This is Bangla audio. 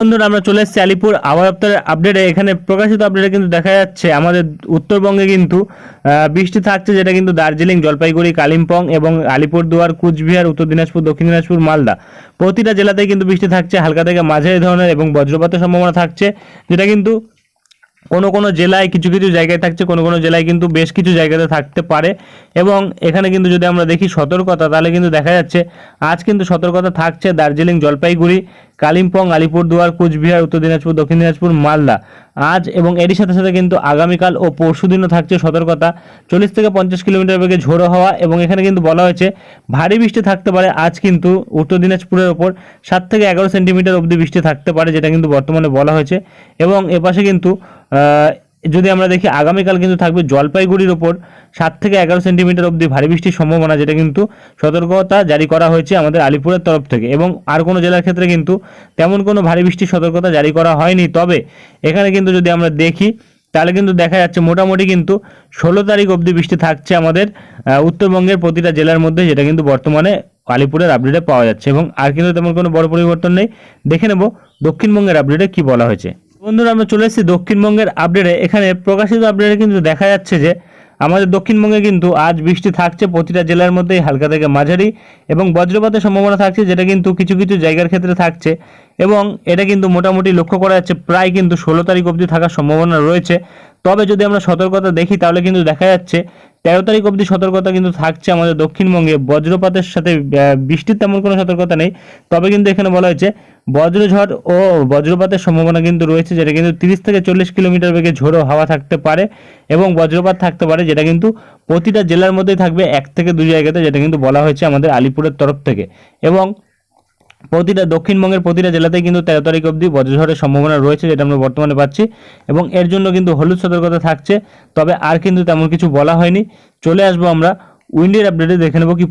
বন্ধুরা, আমরা চলে এসেছি আলিপুর আবহাওয়া দপ্তরের আপডেটে এখানে প্রকাশিত আপডেটে কিন্তু দেখা যাচ্ছে, আমাদের উত্তরবঙ্গে কিন্তু বৃষ্টি থাকছে, যেটা কিন্তু দার্জিলিং, জলপাইগুড়ি, কালিম্পং এবং আলিপুরদুয়ার, কুচবিহার, উত্তর দিনাজপুর, দক্ষিণ দিনাজপুর, মালদা। প্রতিটা জেলাতেই কিন্তু বৃষ্টি থাকছে, হালকা থেকে মাঝারি ধরনের এবং বজ্রপাতের সম্ভাবনা থাকছে, যেটা কিন্তু কোনো কোনো জেলায় কিছু কিছু জায়গায় থাকছে, কোনো কোনো জেলায় কিন্তু বেশ কিছু জায়গাতে থাকতে পারে। এবং এখানে কিন্তু যদি আমরা দেখি সতর্কতা, তাহলে কিন্তু দেখা যাচ্ছে, আজ কিন্তু সতর্কতা থাকছে দার্জিলিং, জলপাইগুড়ি কালিম্পং, আলিপুরদুয়ার, কুচবিহার, উত্তর দিনাজপুর, দক্ষিণ দিনাজপুর, মালদা। আজ এবং এরই সাথে সাথে কিন্তু আগামীকাল ও পরশু দিনও থাকছে সতর্কতা। চল্লিশ থেকে পঞ্চাশ কিলোমিটার বেগে ঝোড়ো হওয়া এবং এখানে কিন্তু বলা হয়েছে, ভারী বৃষ্টি থাকতে পারে। আজ কিন্তু উত্তর দিনাজপুরের ওপর সাত থেকে এগারো সেন্টিমিটার অবধি বৃষ্টি থাকতে পারে, যেটা কিন্তু বর্তমানে বলা হয়েছে। এবং এপাশে কিন্তু যদি আমরা দেখি আগামীকাল কিন্তু থাকবে জলপাইগুড়ির ওপর সাত থেকে এগারো সেন্টিমিটার অবধি ভারী বৃষ্টির সম্ভাবনা, যেটা কিন্তু সতর্কতা জারি করা হয়েছে আমাদের আলিপুরের তরফ থেকে। এবং আর কোনো জেলার ক্ষেত্রে কিন্তু তেমন কোনো ভারী বৃষ্টির সতর্কতা জারি করা হয়নি। তবে এখানে কিন্তু যদি আমরা দেখি, তাহলে কিন্তু দেখা যাচ্ছে মোটামুটি কিন্তু ষোলো তারিখ অবধি বৃষ্টি থাকছে আমাদের উত্তরবঙ্গের প্রতিটা জেলার মধ্যে, যেটা কিন্তু বর্তমানে আলিপুরের আপডেটে পাওয়া যাচ্ছে। এবং আর কিন্তু তেমন কোনো বড় পরিবর্তন নেই। দেখে নেব দক্ষিণবঙ্গের আপডেটে কি বলা হয়েছে। বন্ধুরা, আমরা চলে এসেছি দক্ষিণবঙ্গের আপডেটে এখানে প্রকাশিত আপডেটে কিন্তু দেখা যাচ্ছে যে, আমাদের দক্ষিণবঙ্গে কিন্তু আজ বৃষ্টি থাকছে প্রতিটা জেলার মধ্যেই, হালকা থেকে মাঝারি এবং বজ্রপাতের সম্ভাবনা থাকছে, যেটা কিন্তু কিছু কিছু জায়গার ক্ষেত্রে থাকছে এবং এটা কিন্তু মোটামুটি লক্ষ্য করা যাচ্ছে প্রায় কিন্তু ষোলো তারিখ অবধি থাকার সম্ভাবনা রয়েছে। তবে যদি আমরা সতর্কতা দেখি, তাহলে কিন্তু দেখা যাচ্ছে তেরো তারিখ অবধি সতর্কতা কিন্তু থাকছে আমাদের দক্ষিণবঙ্গে। বজ্রপাতের সাথে বৃষ্টির তেমন কোনো সতর্কতা নেই। তবে কিন্তু এখানে বলা হয়েছে, বজ্রঝড় ও বজ্রপাতের সম্ভাবনা কিন্তু রয়েছে, যেটা কিন্তু তিরিশ থেকে চল্লিশ কিলোমিটার বেগে ঝোড়ো হাওয়া থাকতে পারে এবং বজ্রপাত থাকতে পারে, যেটা কিন্তু প্রতিটা জেলার মধ্যেই থাকবে, এক থেকে দুই জায়গাতে, যেটা কিন্তু বলা হয়েছে আমাদের আলিপুরের তরফ থেকে। এবং প্রতিটা দক্ষিণবঙ্গের প্রতিটা জেলাতেই কিন্তু তেরো তারিখ অবধি বজ্রঝড়ের সম্ভাবনা রয়েছে, যেটা আমরা বর্তমানে পাচ্ছি। এবং এর জন্য কিন্তু হলুদ সতর্কতা থাকছে, তবে আর কিন্তু তেমন কিছু বলা হয়নি। চলে আসব আমরা, উইন্ডের আপডেটে দেখে নেব কি